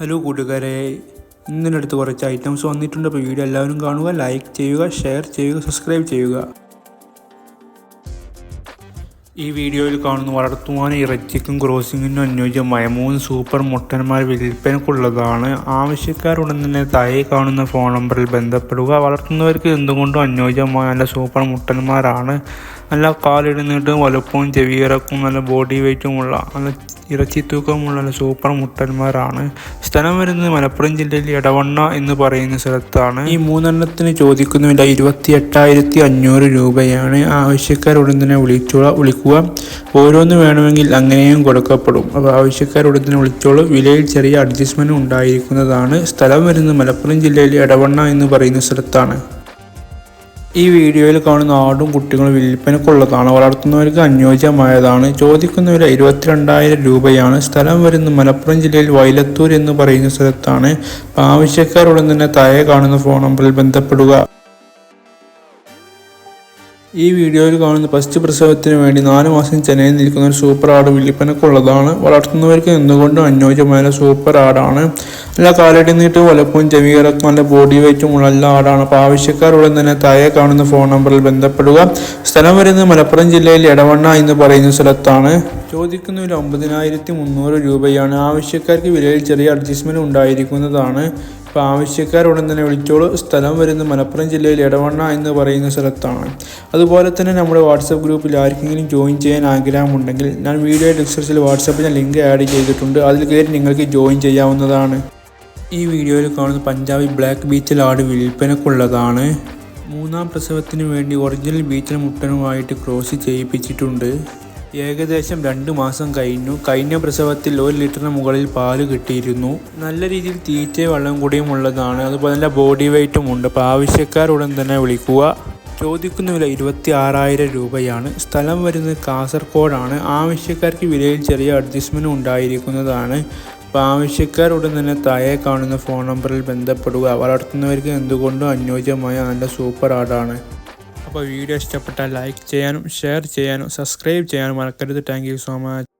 Hello കൂട്ടുകാരെ ഇന്നലെ അടുത്ത് കുറച്ച് ഐറ്റംസ് വന്നിട്ടുണ്ട്. അപ്പോൾ വീഡിയോ എല്ലാവരും കാണുക ലൈക്ക് ചെയ്യുക ഷെയർ ചെയ്യുക സബ്സ്ക്രൈബ് ചെയ്യുക. ഈ വീഡിയോയിൽ കാണുന്ന വളർത്തുവാൻ ഇറച്ചിക്കും ക്രോസിങ്ങിനും അനുയോജ്യമായ മൂന്ന് സൂപ്പർ മുട്ടന്മാർ വിൽപ്പനക്കുള്ളതാണ്. ആവശ്യക്കാരുടൻ തന്നെ താഴെ കാണുന്ന ഫോൺ നമ്പറിൽ ബന്ധപ്പെടുക. വളർത്തുന്നവർക്ക് എന്തുകൊണ്ടും അനുയോജ്യമായ നല്ല സൂപ്പർ മുട്ടന്മാരാണ്. നല്ല കാലിടുന്നിട്ട് വലുപ്പവും ചെവിയിറക്കും നല്ല ബോഡി വെയ്റ്റുമുള്ള നല്ല ഇറച്ചി തൂക്കമുള്ള നല്ല സൂപ്പർ മുട്ടന്മാരാണ്. സ്ഥലം വരുന്നത് മലപ്പുറം ജില്ലയിൽ എടവണ്ണ എന്ന് പറയുന്ന സ്ഥലത്താണ്. ഈ മൂന്നെണ്ണത്തിന് ചോദിക്കുന്ന വില ഇരുപത്തി എട്ടായിരത്തി അഞ്ഞൂറ് രൂപയാണ്. ആവശ്യക്കാരുടൻ തന്നെ വിളിച്ചോള വിളിക്കുക. ഓരോന്ന് വേണമെങ്കിൽ അങ്ങനെയും കൊടുക്കപ്പെടും. അപ്പോൾ ആവശ്യക്കാരുടൻ തന്നെ വിളിച്ചോളൂ. വിലയിൽ ചെറിയ അഡ്ജസ്റ്റ്മെന്റ് ഉണ്ടായിരിക്കുന്നതാണ്. സ്ഥലം വരുന്നത് മലപ്പുറം ജില്ലയിൽ എടവണ്ണ എന്ന് പറയുന്ന സ്ഥലത്താണ്. ഈ വീഡിയോയിൽ കാണുന്ന ആടും കുട്ടികളും വിൽപ്പനക്കുള്ളതാണ് വളർത്തുന്നവർക്ക് അനുയോജ്യമായതാണ്. ചോദിക്കുന്ന വില ഇരുപത്തിരണ്ടായിരം രൂപയാണ്. സ്ഥലം വരുന്ന മലപ്പുറം ജില്ലയിൽ വൈലത്തൂർ എന്ന് പറയുന്ന സ്ഥലത്താണ്. ആവശ്യക്കാരുടൻ തന്നെ താഴെ കാണുന്ന ഫോൺ നമ്പറിൽ ബന്ധപ്പെടുക. ഈ വീഡിയോയിൽ കാണുന്ന ഫസ്റ്റ് പ്രസവത്തിന് വേണ്ടി നാല് മാസം ചെന്നൈയിൽ നിൽക്കുന്ന ഒരു സൂപ്പർ ആട് വിൽപ്പനക്കുള്ളതാണ് വളർത്തുന്നവർക്ക് എന്തുകൊണ്ടും അനുയോജ്യമായ സൂപ്പർ ആടാണ്. നല്ല കാലടി നീട്ട് വലപ്പവും ചെവിയിറക്കും നല്ല ബോഡി വെയിറ്റുമുള്ള എല്ലാ ആടാണ്. അപ്പോൾ ആവശ്യക്കാരുടൻ തന്നെ താഴെ കാണുന്ന ഫോൺ നമ്പറിൽ ബന്ധപ്പെടുക. സ്ഥലം വരുന്നത് മലപ്പുറം ജില്ലയിൽ എടവണ്ണ എന്ന് പറയുന്ന സ്ഥലത്താണ്. ചോദിക്കുന്ന ഒരു ഒമ്പതിനായിരത്തി മുന്നൂറ് രൂപയാണ് ആവശ്യക്കാർക്ക് വിലയിൽ ചെറിയ അഡ്ജസ്റ്റ്മെന്റ് ഉണ്ടായിരിക്കുന്നതാണ്. അപ്പോൾ ആവശ്യക്കാരുടൻ തന്നെ വിളിച്ചോളൂ. സ്ഥലം വരുന്നത് മലപ്പുറം ജില്ലയിൽ ഇടവണ്ണ എന്ന് പറയുന്ന സ്ഥലത്താണ്. അതുപോലെ തന്നെ നമ്മുടെ വാട്സപ്പ് ഗ്രൂപ്പിൽ ആർക്കെങ്കിലും ജോയിൻ ചെയ്യാൻ ആഗ്രഹമുണ്ടെങ്കിൽ ഞാൻ വീഡിയോ ഡിസ്ക്രിപ്ഷനിൽ വാട്സപ്പിൽ ഞാൻ ലിങ്ക് ആഡ് ചെയ്തിട്ടുണ്ട്. അതിൽ കയറി നിങ്ങൾക്ക് ജോയിൻ ചെയ്യാവുന്നതാണ്. ഈ വീഡിയോയിൽ കാണുന്ന പഞ്ചാബി ബ്ലാക്ക് ബീച്ചിൽ ആട് വിൽപ്പനക്കുള്ളതാണ്. മൂന്നാം പ്രസവത്തിന് വേണ്ടി ഒറിജിനൽ ബീച്ചിൽ മുട്ടനുമായിട്ട് ക്രോസ് ചെയ്യിപ്പിച്ചിട്ടുണ്ട്. ഏകദേശം രണ്ട് മാസം കഴിഞ്ഞു. കഴിഞ്ഞ പ്രസവത്തിൽ ഒരു ലിറ്ററിന് മുകളിൽ പാൽ കിട്ടിയിരുന്നു. നല്ല രീതിയിൽ തീറ്റ വെള്ളം കൂടിയും ഉള്ളതാണ്. അതുപോലെ നല്ല ബോഡി വെയ്റ്റും ഉണ്ട്. അപ്പോൾ ആവശ്യക്കാരുടൻ തന്നെ വിളിക്കുക. ചോദിക്കുന്ന വില ഇരുപത്തി ആറായിരം രൂപയാണ്. സ്ഥലം വരുന്നത് കാസർഗോഡാണ് ആവശ്യക്കാർക്ക് വിലയിൽ ചെറിയ അഡ്ജസ്റ്റ്മെന്റ് ഉണ്ടായിരിക്കുന്നതാണ്. അപ്പോൾ ആവശ്യക്കാരുടൻ തന്നെ താഴെ കാണുന്ന ഫോൺ നമ്പറിൽ ബന്ധപ്പെടുക. വളർത്തുന്നവർക്ക് എന്തുകൊണ്ടും അനുയോജ്യമായ നല്ല സൂപ്പർ ആടാണ് അപ്പോൾ വീഡിയോ ഇഷ്ടപ്പെട്ടാൽ ലൈക്ക് ചെയ്യാനും ഷെയർ ചെയ്യാനും സബ്സ്ക്രൈബ് ചെയ്യാനും മറക്കരുത്. Thank so much